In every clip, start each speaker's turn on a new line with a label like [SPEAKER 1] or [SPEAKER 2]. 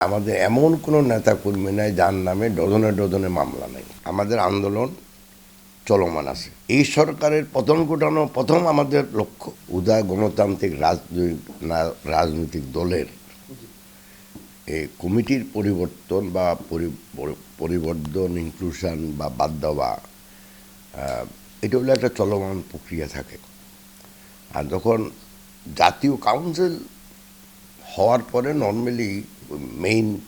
[SPEAKER 1] আমাদের এমন কোনো নেতা কর্মী নাই যার নামে ডজনে ডজনে মামলা নেই। আমাদের আন্দোলন চলমান আছে। এই সরকারের পতন ঘটানো, প্রথম আমাদের লক্ষ্য, উদয় গণতান্ত্রিক রাজনৈতিক রাজনৈতিক দলের এই কমিটির পরিবর্তন বা পরি- পরি- পরিবর্তন ইনক্লুশন বা বাদ দেওয়া এটা হলো একটা চলমান প্রক্রিয়া থাকে। আর যখন জাতীয় কাউন্সিল হওয়ার পরে নর্মালি মেইন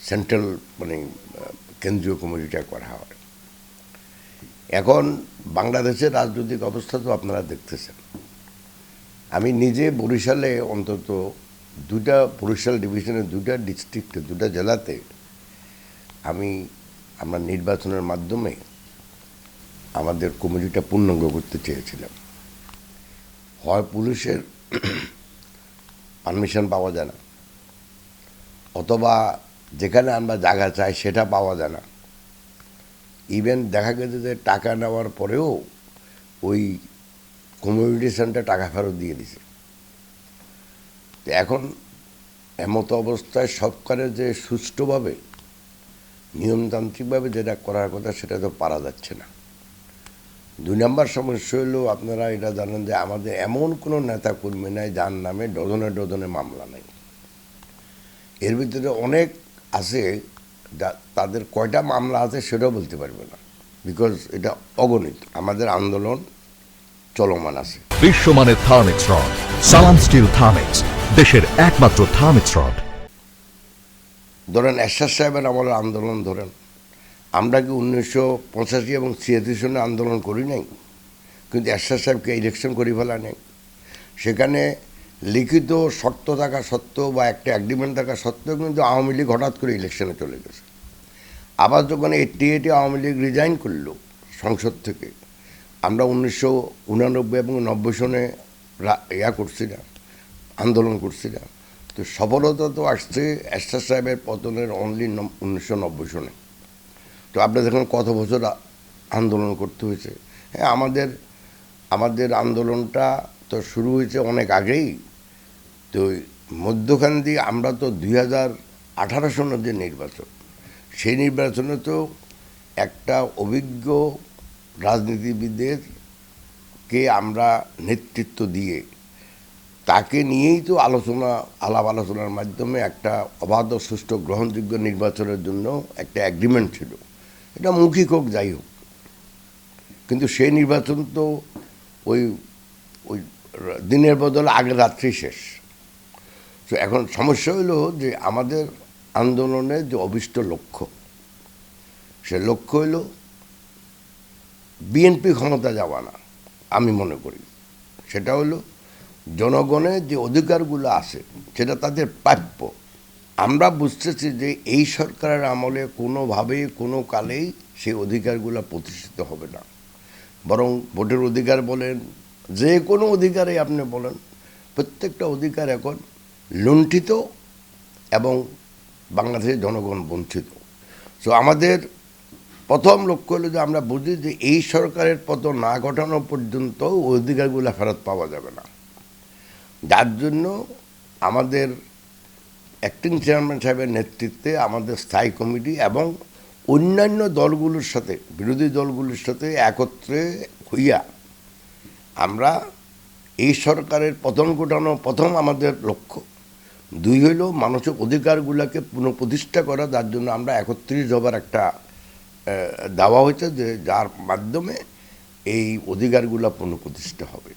[SPEAKER 1] সেন্ট্রাল মানে কেন্দ্রীয় কমিটিটা করা হয়। এখন বাংলাদেশের রাজনৈতিক অবস্থা তো আপনারা দেখতেছেন। আমি নিজে বরিশালে অন্তত দুটা বরিশাল ডিভিশনের দুটা ডিস্ট্রিক্টে দুটা জেলাতে আমি আমরা নির্বাচনের মাধ্যমে আমাদের কমিটিটা পূর্ণাঙ্গ করতে চেয়েছিলাম। হয় পুলিশের পারমিশন পাওয়া যায় না। অথবা যেখানে আমরা জায়গা চাই সেটা পাওয়া যায় না। ইভেন দেখা গেছে যে টাকা নেওয়ার পরেও ওই কমিউনিটি সেন্টার টাকা ফেরত দিয়ে দিছে। তো এখন এমতো অবস্থায় সরকারের যে সুষ্ঠুভাবে, নিয়মতান্ত্রিকভাবে যেটা করার কথা সেটা তো পারা যাচ্ছে না। দুই নম্বর সমস্যা হলো আপনারা এটা জানেন যে আমাদের এমন কোনো নেতা কর্মী নাই যার নামে ডজনে ডজনে মামলা নেই। এর ভিতরে অনেক আছে তাদের কয়টা মামলা আছে সেটাও বলতে পারবে না বিকজ এটা অগণিত। আমাদের আন্দোলন চলমান আছে।
[SPEAKER 2] বিশ্বমানের Thermex rod Salam steel Thermex দেশের একমাত্র থার্মিক্স রড।
[SPEAKER 1] ধরেন এরশাদ সাহেবের আমলের আন্দোলন ধরেন আমরা কি উনিশশো পঁচাশি এবং ছিয়াত্তর সনে আন্দোলন করি নাই? কিন্তু এরশাদ সাহেবকে ইলেকশন করে ফেলা নেই। সেখানে লিখিত শর্ত থাকা সত্ত্বেও বা একটা অ্যাগ্রিমেন্ট থাকা সত্ত্বেও কিন্তু আওয়ামী লীগ হঠাৎ করে ইলেকশনে চলে গেছে। আবার যখন এইটটি এইটে আওয়ামী লীগ রিজাইন করল সংসদ থেকে, আমরা উনিশশো উনানব্বই এবং নব্বই সনে ইয়া করছিলাম আন্দোলন করছিলাম তো সফলতা তো আসছে এরশাদ সাহেবের পতনের অনলি উনিশশো নব্বই সনে। তো আপনার দেখুন কত বছর আন্দোলন করতে হয়েছে? হ্যাঁ আমাদের আমাদের আন্দোলনটা তো শুরু হয়েছে অনেক আগেই। তো মধ্যখান দিয়ে আমরা তো দুই হাজার আঠারো সনের যে নির্বাচন, সেই নির্বাচনে তো একটা অভিজ্ঞ রাজনীতিবিদের কে আমরা নেতৃত্ব দিয়ে তাকে নিয়েই তো আলোচনা, আলাপ আলোচনার মাধ্যমে একটা অবাধ সুষ্ঠু গ্রহণযোগ্য নির্বাচনের জন্য একটা অ্যাগ্রিমেন্ট ছিল। এটা মৌখিক হোক, যাই হোক। কিন্তু সেই নির্বাচন তো ওই ওই দিনের বদলে আগের রাত্রি শেষ। তো এখন সমস্যা হলো যে আমাদের আন্দোলনের যে অভিষ্ট লক্ষ্য, সে লক্ষ্য হলো বিএনপি ক্ষমতা যাওয়া না, আমি মনে করি। সেটা হলো জনগণের যে অধিকারগুলো আছে, সেটা তাদের প্রাপ্য। আমরা বুঝতেছি যে এই সরকারের আমলে কোনোভাবেই, কোনো কালেই সেই অধিকারগুলো প্রতিষ্ঠিত হবে না। বরং ভোটের অধিকার বলেন, যে কোনো অধিকারে আপনি বলেন, প্রত্যেকটা অধিকার এখন লুণ্ঠিত এবং বাংলাদেশের জনগণ বঞ্চিত। সো আমাদের প্রথম লক্ষ্য হলো যে আমরা বুঝি যে এই সরকারের পতন না ঘটানো পর্যন্ত অধিকারগুলো ফেরত পাওয়া যাবে না। যার জন্য আমাদের অ্যাক্টিং চেয়ারম্যান সাহেবের নেতৃত্বে আমাদের স্থায়ী কমিটি এবং অন্যান্য দলগুলোর সাথে, বিরোধী দলগুলোর সাথে একত্রে হইয়া আমরা এই সরকারের পতন ঘটানো প্রথম আমাদের লক্ষ্য। দুই হইল মানসিক অধিকারগুলোকে পুনঃপ্রতিষ্ঠা করা, যার জন্য আমরা একত্রিশ হবার একটা দেওয়া হয়েছে যে যার মাধ্যমে এই অধিকারগুলো পুনঃপ্রতিষ্ঠা হবে।